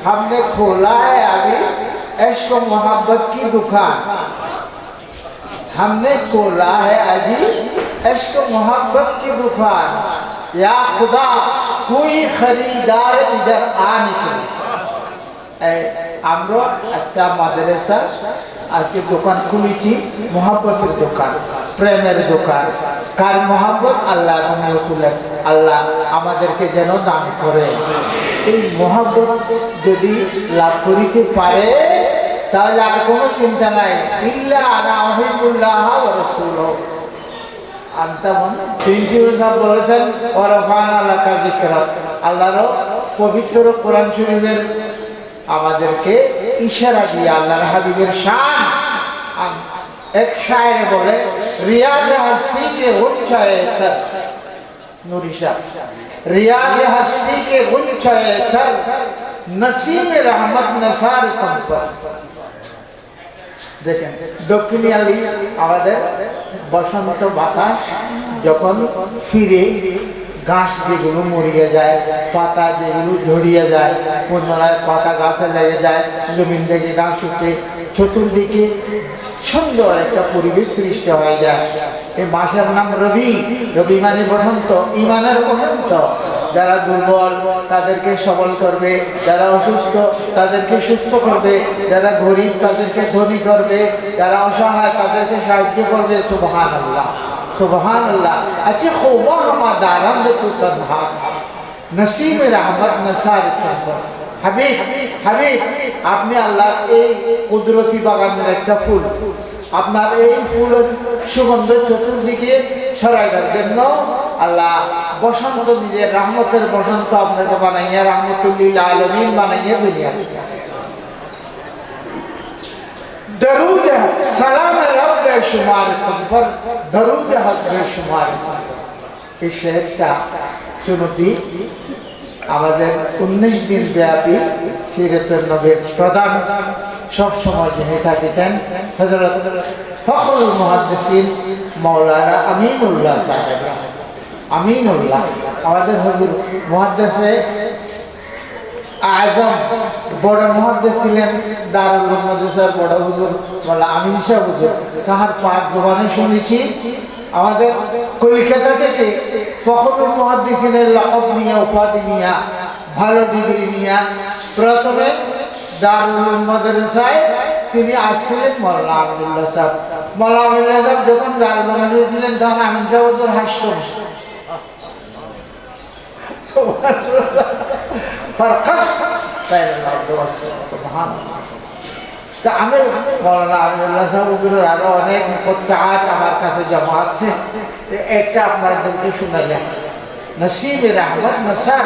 हमने खोला है अभी इश्क मोहब्बत की दुकान हमने खोला है अभी इश्क मोहब्बत की दुकान या खुदा कोई खरीदार इधर आ निकले এই আমরা একটা মাদ্রাসা আজকে দোকান খুলেছি মহাব্বতের দোকান প্রেমের দোকান। কার মহাব্বত আল্লাহ রসুলের আল্লাহ আমাদেরকে যেন দান করে। এই মহাব্বত যদি লাভ করিতে পারে, তাহলে আর কোনো চিন্তা নাই। ইল্লা আল্লাহ আমাদেরকে ইশারা দিয়ে, আল্লাহর হাবিবের শান এক শায়ের বলে রিয়াজ হস্তি কে উচ্ছয়ে থর? নূরি শাহ রিয়াজ হস্তি কে উচ্ছয়ে থর? নসিম রহমত নসার তুম পর। দেখেন দক্ষিণিয়ালি আমাদের বসন্ত বাতাস যখন ফিরে, ঘাস যেগুলো মরিয়ে যায়, পাতা যেগুলো ঝরিয়ে যায়, পুনরায় পাতা গাছে লেগে যায়, জমিন থেকে ঘাস উঠে, চতুর্দিকে সুন্দর একটা পরিবেশ সৃষ্টি হয়ে যায়। এই মাসের নাম রবি। রবি মানে বসন্ত, ইমানের বসন্ত। যারা দুর্বল, তাদেরকে সবল করবে। যারা অসুস্থ, তাদেরকে সুস্থ করবে। যারা গরিব, তাদেরকে ধনী করবে। যারা অসহায়, তাদেরকে সাহায্য করবে। সুবহান আল্লাহ সুবহান আল্লাহ আচ্ছা খোবা হামা দারাম তু তনহা নসিম নসার হাবিব হাবিব, আপনি আল্লাহ এই কুদরতি বাগানের একটা ফুল। আপনার এই ফুলের সুগন্ধ চতুর্দিকে সরাইবার জন্য আল্লাহ বসন্ত নিজের রাহমতের বসন্ত আপনাকে বানাইয়া রাহমতুল্লিল্লা আলমিন বানাইয়া বেরিয়ে আমাদের উনিশ দিন ব্যাপী প্রধান সব সময় যিনি থাকিতেন হজরত মৌলানা আমিনুল্লাহ সাহেব আমিনুল্লাহ, আমাদের হজুর মহাদেশে বড় মহাদেশ ছিলেন, দারুল মহাদেশের বড় হুজুর হুজুর। তাহার পাঁচ জবানে শুনেছি, আমাদের কলিকাতা থেকে ফখরুল মহাদিসিনের লকব নিয়ে, উপাধি নিয়ে ভালো ডিগ্রি নিয়ে প্রথমে দারুল মাদ্রাসায় তিনি আসছিলেন মোল্লা আবদুল্লাহ সাহেব। মোল্লা আবদুল্লাহ সাহেব যখন দারুল মাদ্রাসা দিলেন, তখন আমি যা বছর হাসত আমি মৌলানা আবদুল্লাহ সাহেবের আরও অনেক আমার কাছে জমা আছে। একটা আপনাদেরকে শুনাইলাম নসিবের আহমদ নসার